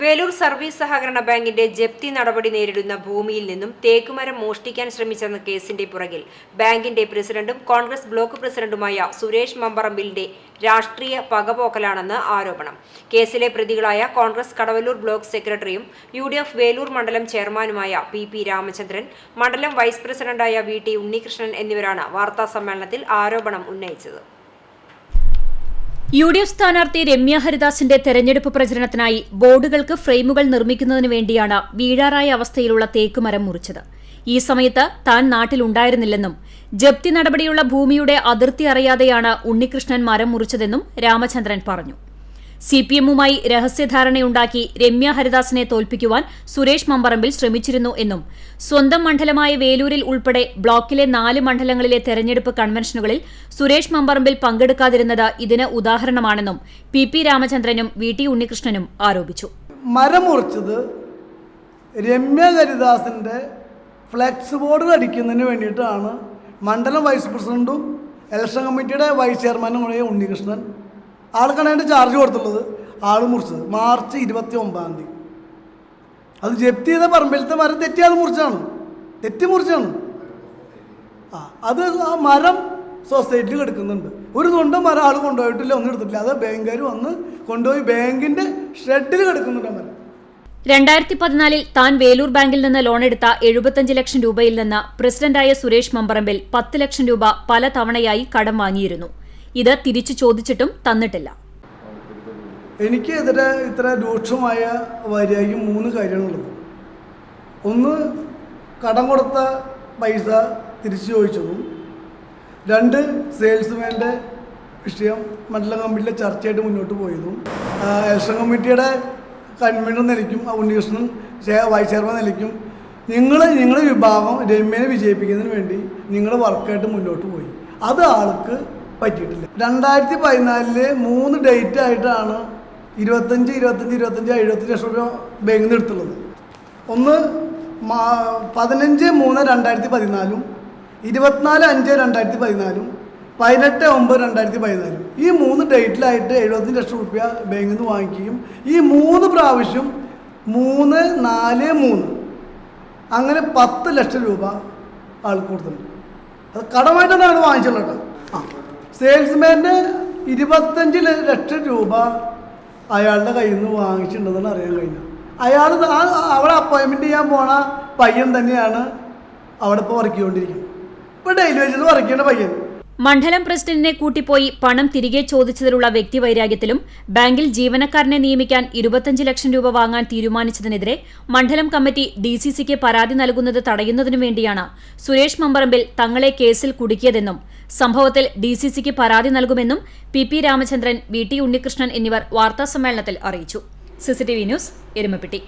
Velur service സഹകരണ ബാങ്കിന്റെ ജപ്തി നടപടി നേരിടുന്ന ഭൂമിയിൽ നിന്നും തേക്കുമരം മോഷ്ടിക്കാൻ ശ്രമിച്ചെന്ന കേസിന്റെ പുറകിൽ ബാങ്കിന്റെ പ്രസിഡന്റും കോൺഗ്രസ് ബ്ലോക്ക് പ്രസിഡന്റുമായ സുരേഷ് മമ്പറമ്പിലിന്റെ രാഷ്ട്രീയ പകപോക്കലാണെന്ന് ആരോപണം. കേസിലെ പ്രതികളായ കോൺഗ്രസ് കടവല്ലൂർ ബ്ലോക്ക് സെക്രട്ടറിയും യു ഡി എഫ് വേലൂർ മണ്ഡലം ചെയർമാനുമായ പി പി രാമചന്ദ്രൻ മണ്ഡലം വൈസ് പ്രസിഡന്റായ വി ടി ഉണ്ണികൃഷ്ണൻ എന്നിവരാണ് വാർത്താസമ്മേളനത്തിൽ ആരോപണം ഉന്നയിച്ചത്. യു ഡി എഫ് സ്ഥാനാർത്ഥി രമ്യ ഹരിദാസിന്റെ തെരഞ്ഞെടുപ്പ് പ്രചരണത്തിനായി ബോർഡുകൾക്ക് ഫ്രെയിമുകൾ നിർമ്മിക്കുന്നതിന് വേണ്ടിയാണ് വീഴാറായ അവസ്ഥയിലുള്ള തേക്കുമരം മുറിച്ചത്. ഈ സമയത്ത് താൻ നാട്ടിലുണ്ടായിരുന്നില്ലെന്നും ജപ്തി നടപടിയുള്ള ഭൂമിയുടെ അതിർത്തി അറിയാതെയാണ് ഉണ്ണികൃഷ്ണൻ മരം മുറിച്ചതെന്നും രാമചന്ദ്രൻ പറഞ്ഞു. സി പി എമ്മുമായി രഹസ്യധാരണയുണ്ടാക്കി രമ്യ ഹരിദാസിനെ തോൽപ്പിക്കുവാൻ സുരേഷ് മമ്പറമ്പിൽ ശ്രമിച്ചിരുന്നു എന്നും സ്വന്തം മണ്ഡലമായ വേലൂരിൽ ഉൾപ്പെടെ ബ്ലോക്കിലെ നാല് മണ്ഡലങ്ങളിലെ തെരഞ്ഞെടുപ്പ് കൺവെൻഷനുകളിൽ സുരേഷ് മമ്പറമ്പിൽ പങ്കെടുക്കാതിരുന്നത് ഇതിന് ഉദാഹരണമാണെന്നും പി പി രാമചന്ദ്രനും വി ടി ഉണ്ണികൃഷ്ണനും ആരോപിച്ചു. മരമുറിച്ചത് രമ്യ ഹരിദാസിന്റെ ഫ്ലെക്സ് ബോർഡ് അടിക്കുന്നതിന് വേണ്ടിയിട്ടാണ് മണ്ഡലം വൈസ് പ്രസിഡന്റും ഇലക്ഷൻ കമ്മിറ്റിയുടെ വൈസ് ചെയർമാനും ഉണ്ണികൃഷ്ണൻ ആൾക്കാണ് അതിന്റെ ചാർജ് കൊടുത്തുള്ളത്. ആൾ മുറിച്ചത്. മാർച്ച് ഇരുപത്തി ഒമ്പതാം തീയതി. അത് ജപ്തി ചെയ്ത പറമ്പിലത്തെ മരം തെറ്റി അത് മുറിച്ചാണ്. തെറ്റി മുറിച്ചാണ്. ആ അത് ആ മരം സൊസൈറ്റിയിൽ കിടക്കുന്നുണ്ട്. ഒരു തൊണ്ടും മരം ആൾ കൊണ്ടുപോയിട്ടില്ല ഒന്നും എടുത്തിട്ടില്ല. അത് ബാങ്കുകാർ വന്ന് കൊണ്ടുപോയി ബാങ്കിന്റെ ഷെഡിൽ കിടക്കുന്നുണ്ട് മരം. രണ്ടായിരത്തി പതിനാലിൽ താൻ വേലൂർ ബാങ്കിൽ നിന്ന് ലോൺ എടുത്ത എഴുപത്തഞ്ച് ലക്ഷം രൂപയിൽ നിന്ന് പ്രസിഡന്റായ സുരേഷ് മമ്പറമ്പിൽ പത്ത് ലക്ഷം രൂപ പല തവണയായി കടം വാങ്ങിയിരുന്നു. ഇത് തിരിച്ചു ചോദിച്ചിട്ടും തന്നിട്ടില്ല. എനിക്കെതിരെ ഇത്ര രൂക്ഷമായ വരികയും മൂന്ന് കാര്യങ്ങളുള്ളത്. ഒന്ന് കടം കൊടുത്ത പൈസ തിരിച്ചു ചോദിച്ചതും. രണ്ട് സെയിൽസ്മാന്റെ വിഷയം മണ്ഡലം കമ്മിറ്റിയിലെ ചർച്ചയായിട്ട് മുന്നോട്ട് പോയതും. ഇലക്ഷൻ കമ്മിറ്റിയുടെ കൺവീനർ നിലയ്ക്കും ഉണ്ണികൃഷ്ണൻ വൈസ് ചെയർമാൻ നിലയ്ക്കും നിങ്ങൾ നിങ്ങളുടെ വിഭാഗം രമ്യനെ വിജയിപ്പിക്കുന്നതിന് വേണ്ടി നിങ്ങൾ വർക്കായിട്ട് മുന്നോട്ട് പോയി. അത് ആൾക്ക് പറ്റിയിട്ടില്ല. രണ്ടായിരത്തി പതിനാലിൽ മൂന്ന് ഡേറ്റ് ആയിട്ടാണ് ഇരുപത്തഞ്ച് ഇരുപത്തഞ്ച് ഇരുപത്തഞ്ച് എഴുപത്തഞ്ച് ലക്ഷം രൂപ ബാങ്കിൽ നിന്ന് എടുത്തുള്ളത്. ഒന്ന് പതിനഞ്ച് മൂന്ന് രണ്ടായിരത്തി പതിനാലും ഇരുപത്തിനാല് അഞ്ച് രണ്ടായിരത്തി പതിനാലും പതിനെട്ട് ഒമ്പത് രണ്ടായിരത്തി പതിനാലും ഈ മൂന്ന് ഡേറ്റിലായിട്ട് എഴുപത്തഞ്ച് ലക്ഷം രൂപ ബാങ്കിൽ നിന്ന് വാങ്ങിക്കുകയും ഈ മൂന്ന് പ്രാവശ്യം മൂന്ന് നാല് മൂന്ന് അങ്ങനെ പത്ത് ലക്ഷം രൂപ ആൾക്ക് കൊടുത്തിട്ടുണ്ട്. അത് കടമായിട്ടാണ് ഞങ്ങൾ വാങ്ങിച്ചുള്ളത് കേട്ടോ. ആ. സെയിൽസ്മാന്റെ ഇരുപത്തഞ്ച് ലക്ഷം രൂപ അയാളുടെ കയ്യിൽ നിന്ന് വാങ്ങിച്ചിട്ടുണ്ടെന്നാണ് അറിയാൻ കഴിഞ്ഞു അയാൾ ആ അവിടെ അപ്പോയിൻമെന്റ് ചെയ്യാൻ പോണ പയ്യൻ തന്നെയാണ് അവിടെ ഇപ്പോൾ വർക്ക് ചെയ്തുകൊണ്ടിരിക്കുന്നത് ഇപ്പോൾ ഡെയിലി വേജിൽ വർക്ക് ചെയ്യുന്ന പയ്യൻ. മണ്ഡലം പ്രസിഡന്റിനെ കൂട്ടിപ്പോയി പണം തിരികെ ചോദിച്ചതിലുള്ള വ്യക്തിവൈരാഗ്യത്തിലും ബാങ്കിൽ ജീവനക്കാരനെ നിയമിക്കാൻ ഇരുപത്തഞ്ച് ലക്ഷം രൂപ വാങ്ങാൻ തീരുമാനിച്ചതിനെതിരെ മണ്ഡലം കമ്മിറ്റി ഡിസിസിക്ക് പരാതി നൽകുന്നത് തടയുന്നതിനു വേണ്ടിയാണ് സുരേഷ് മമ്പറമ്പിൽ തങ്ങളെ കേസിൽ കുടുക്കിയതെന്നും സംഭവത്തിൽ ഡിസിസിക്ക് പരാതി നൽകുമെന്നും P P Ramachandran V T Unnikrishnan എന്നിവർ വാർത്താസമ്മേളനത്തിൽ അറിയിച്ചു. CCTV news Erumapetty.